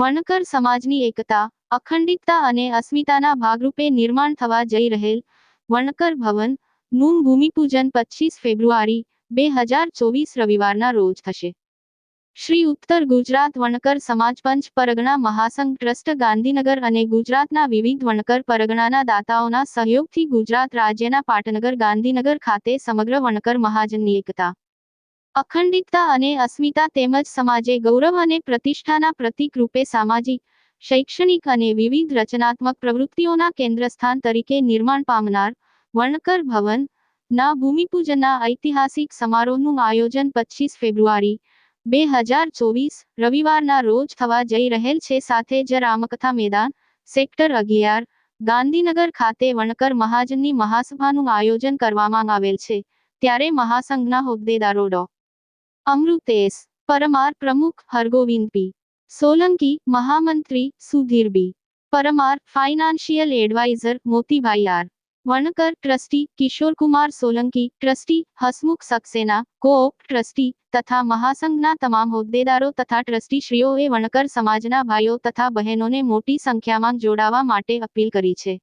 વણકર સમાજની એકતા, અખંડિતતા અને અસ્મિતાના ભાગરૂપે નિર્માણ થવા જઈ રહેલ વણકર ભવનનું ભૂમિપૂજન પચીસ ફેબ્રુઆરી, બે હજાર ચોવીસ રવિવારના રોજ થશે. શ્રી ઉત્તર ગુજરાત વણકર સમાજ પંચ પરગણા મહાસંઘ ટ્રસ્ટ ગાંધીનગર અને ગુજરાતના વિવિધ વણકર પરગણાના દાતાઓના સહયોગથી ગુજરાત રાજ્યના પાટનગર ગાંધીનગર ખાતે સમગ્ર વણકર મહાજનની એકતા અખંડિતતા અને અસ્મિતા તેમજ સમાજે ગૌરવ અને પ્રતિષ્ઠાના પ્રતીક રૂપે સામાજિક, શૈક્ષણિક અને વિવિધ રચનાત્મક પ્રવૃત્તિઓના કેન્દ્રસ્થાન તરીકે નિર્માણ પામનાર વણકર ભવન, ના ભૂમિપૂજનના ઐતિહાસિક સમારોહનું આયોજન પચીસ ફેબ્રુઆરી, બે હજાર ચોવીસ રવિવારના રોજ થવા જઈ રહેલ છે. સાથે જ રામકથા મેદાન, સેક્ટર અગિયાર, ગાંધીનગર ખાતે વણકર મહાજનની મહાસભાનું આયોજન કરવામાં આવેલ છે. ત્યારે મહાસંઘના હોદ્દેદારો ડો. અમૃતેશ, પરમાર પ્રમુખ હરગોવિંદ પી. સોલંકી, મહામંત્રી Sudhir B. Parmar, financial advisor Motibhai R. Vankar, trustee, Kishorkumar Solanki, trustee, Hasmukh Saxena, coop, trustee તથા મહાસંઘના તમામ હોદ્દેદારો તથા ટ્રસ્ટીશ્રીઓએ વણકર સમાજના ભાઈઓ તથા બહેનોને મોટી સંખ્યામાં જોડાવા માટે અપીલ કરી છે.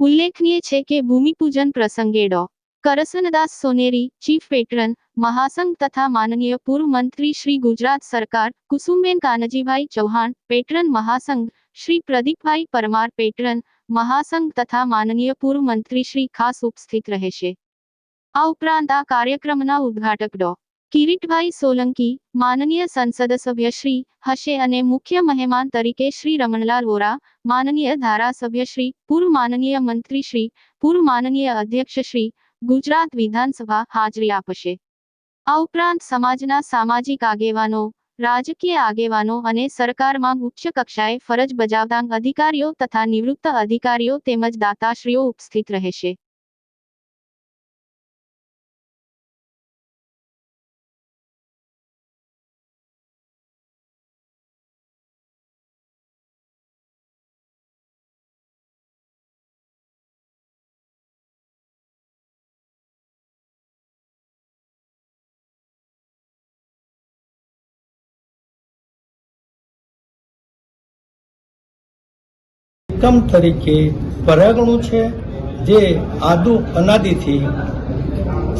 ઉલ્લેખનીય છે કે ભૂમિપૂજન પ્રસંગે ડો. કરસનદાસ સોનેરી, ચીફ પેટ્રન, મહાસંઘ તથા માનનીય પૂર્વ મંત્રી શ્રી ગુજરાત સરકાર, કુસુમબેન કાનજીભાઈ ચૌહાણ, પેટ્રન મહાસંઘ, શ્રી પ્રદીપભાઈ પરમાર પેટ્રન, મહાસંઘ તથા માનનીય પૂર્વ મંત્રી શ્રી ખાસ ઉપસ્થિત રહેશે. આ ઉપરાંત આ કાર્યક્રમના ઉદ્ઘાટક ડો. કિરીટભાઈ સોલંકી, માનનીય સંસદ સભ્ય શ્રી હશે અને મુખ્ય મહેમાન તરીકે શ્રી રમણલાલ વોરા, માનનીય ધારાસભ્ય શ્રી, પૂર્વ માનનીય મંત્રી શ્રી, પૂર્વ માનનીય અધ્યક્ષ શ્રી ગુજરાત વિધાનસભા હાજરી આપશે. આ ઉપરાંત સમાજના સામાજિક આગેવાનો, રાજકીય આગેવાનો અને સરકારમાં ઉચ્ચ કક્ષાએ ફરજ બજાવતા અધિકારીઓ તથા નિવૃત્ત અધિકારીઓ તેમજ દાતાશ્રીઓ ઉપસ્થિત રહેશે. એકમ તરીકે પરગણું છે, જે આદુ અનાદિથી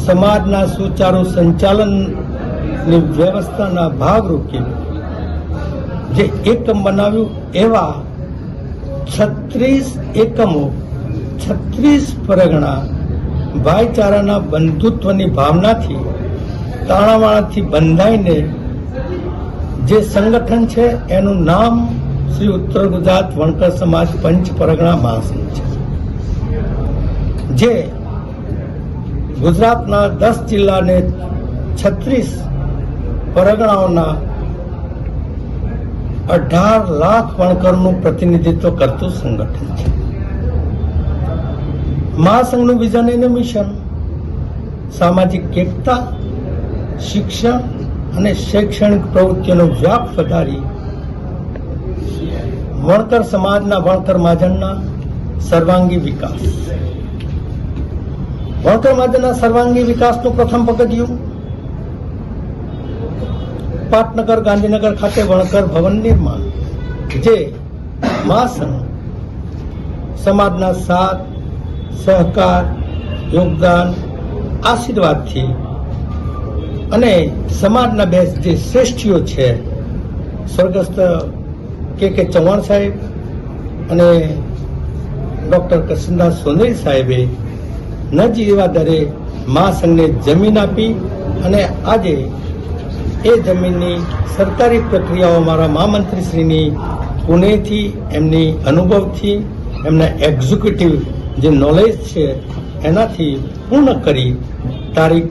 સમાજના સુચારુ સંચાલનની વ્યવસ્થાના ભાગરૂપે જે એકમ બનાવ્યું, એવા છત્રીસ એકમો, છત્રીસ પરગણા ભાઈચારાના બંધુત્વની ભાવનાથી, તાણાવાણાથી બંધાઈને જે સંગઠન છે, એનું નામ શ્રી ઉત્તર ગુજરાત વણકર સમાજ પંચ પરગણા મહાસંઘ છે. જે ગુજરાતના દસ જિલ્લાને છત્રીસ પરગણાઓના અઢાર લાખ વણકરનું પ્રતિનિધિત્વ કરતું સંગઠન છે. મહાસંઘનું વિઝન અને મિશન સામાજિક એકતા, શિક્ષણ અને શૈક્ષણિક પ્રવૃત્તિઓનો વ્યાપ વધારી વણકર સમાજના વણકર મહાજનના સર્વાંગી વિકાસ. વણકર મહાજનના સર્વાંગી વિકાસનું પ્રથમ પગથિયું પાટનગર, ગાંધીનગર ખાતે વણકર ભવન નિર્માણ, જે મહાસંઘ સમાજના સાથ, સહકાર, યોગદાન, આશીર્વાદથી અને સમાજના બે જે શ્રેષ્ઠીઓ છે, સ્વર્ગસ્થ કે કે ચૌહાણ સાહેબ અને ડૉક્ટર કૃષ્ણદાસ સોનેરી સાહેબે ન એવા દરે મહાસંઘને જમીન આપી અને આજે એ જમીનની સરકારી પ્રક્રિયાઓ મારા મહામંત્રીશ્રીની પુણેથી, એમની અનુભવથી, એમના એક્ઝિક્યુટિવ જે નોલેજ છે, એનાથી પૂર્ણ કરી તારીખ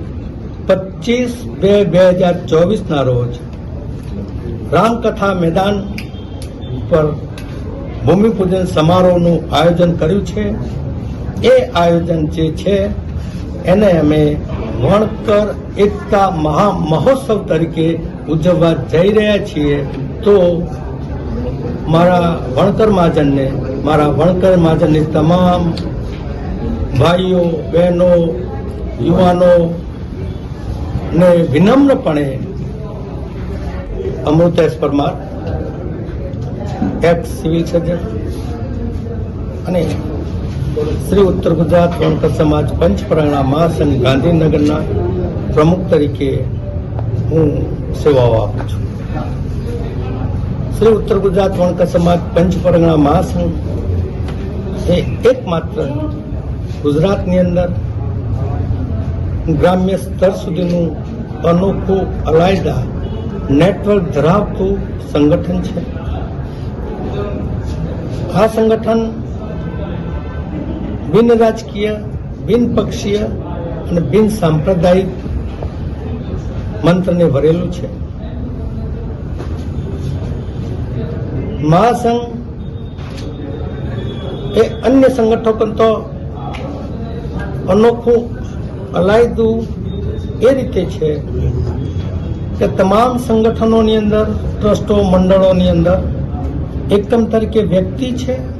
પચીસ બે બે હજાર ચોવીસના રોજ રામકથા મેદાન પર ભૂમિપૂજન સમારોહનું આયોજન કર્યું છે. એ આયોજન જે છે, એને અમે વણકર એકતા મહા મહોત્સવ તરીકે ઉજવવા જઈ રહ્યા છીએ. તો મારા વણકર મહાજનને, મારા વણકર મહાજનની તમામ ભાઈઓ, બહેનો, યુવાનો ને વિનમ્રપણે Amritesh Parmar ex civil surgeon અને શ્રી ઉત્તર ગુજરાત વણકર સમાજ પંચપરાણા મહાસંઘ ગાંધીનગરના પ્રમુખ તરીકે હું સેવાઓ આપું છું. શ્રી ઉત્તર ગુજરાત વણકર સમાજ પંચપરગણા મહાસંઘ એ એકમાત્ર ગુજરાતની અંદર ગ્રામ્ય સ્તર સુધીનું અનોખું અલાયદા નેટવર્ક ધરાવતું સંગઠન છે. આ સંગઠન બિન રાજકીય, બિન પક્ષીય અને બિન સાંપ્રદાયિક મંત્રને ભરેલું છે. મહાસંઘ એ અન્ય સંગઠનો તો અનોખું, અલાયદું એ રીતે છે કે તમામ સંગઠનોની અંદર, ટ્રસ્ટો, મંડળોની અંદર એકમ તરીકે વ્યક્તિ છે.